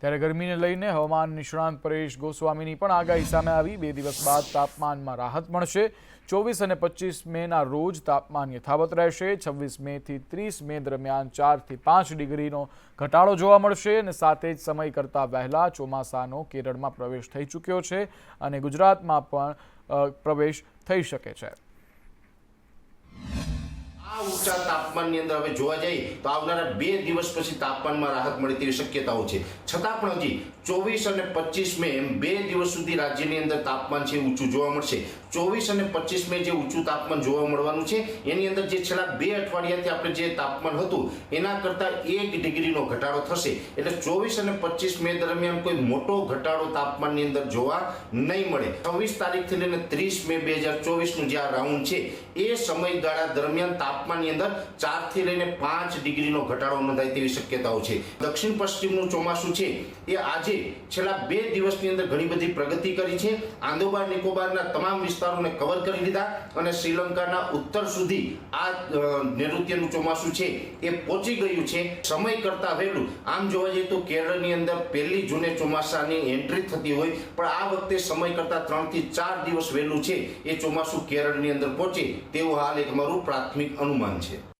ત્યારે ગરમીને લઈને હવામાન નિષ્ણાંત પરેશ ગોસ્વામીની પણ આગાહી સામે આવી. બે દિવસ બાદ તાપમાનમાં રાહત મળશે. ચોવીસ અને પચીસ મેના રોજ તાપમાન યથાવત રહેશે. છવ્વીસ મેથી ત્રીસ મે દરમિયાન ચારથી પાંચ ડિગ્રીનો ઘટાડો જોવા મળશે અને સાથે જ સમય કરતાં વહેલા ચોમાસાનો કેરળમાં પ્રવેશ થઈ ચૂક્યો છે અને ગુજરાતમાં પણ પ્રવેશ થઈ શકે છે. આ તાપમાનની અંદર હવે જોવા જઈએ તો આવનારા બે દિવસ પછી તાપમાનમાં રાહત મળે તેવી શક્યતાઓ છે. છતાં પણ હજી ચોવીસ અને પચીસ મે એમ બે દિવસ સુધી રાજ્યની અંદર તાપમાન છે ઊંચું જોવા મળશે. ચોવીસ અને પચીસ મે જે ઊંચું તાપમાન જોવા મળવાનું છે, એની અંદર જે છેલ્લા બે અઠવાડિયાથી આપણે જે તાપમાન હતું, એના કરતાં એક ડિગ્રીનો ઘટાડો થશે. એટલે ચોવીસ અને પચીસ મે દરમિયાન કોઈ મોટો ઘટાડો તાપમાનની અંદર જોવા નહીં મળે. છવ્વીસ તારીખથી લઈને ત્રીસ મે બે હજાર ચોવીસનું જે આ રાઉન્ડ છે, એ સમયગાળા દરમિયાન તાપમાનની અંદર ચારથી લઈને પાંચ ડિગ્રીનો ઘટાડો નોંધાય તેવી શક્યતાઓ છે. દક્ષિણ પશ્ચિમનું ચોમાસું છે, એ આજે છેલ્લા બે દિવસની અંદર ઘણી બધી પ્રગતિ કરી છે. આંદોબાર નિકોબારના તમામ વિસ્તારોને કવર કરી લીધા અને શ્રીલંકાના ઉત્તર સુધી આ નૈઋત્યનું ચોમાસું છે, એ પહોંચી ગયું છે. સમય કરતાં વહેલું, આમ જોવા જઈએ તો કેરળની અંદર પહેલી જૂને ચોમાસાની એન્ટ્રી થતી હોય, પણ આ વખતે સમય કરતાં ત્રણથી ચાર દિવસ વહેલું છે, એ ચોમાસું કેરળની અંદર પહોંચે, તેવું હાલ એક મારું પ્રાથમિક અનુમાન છે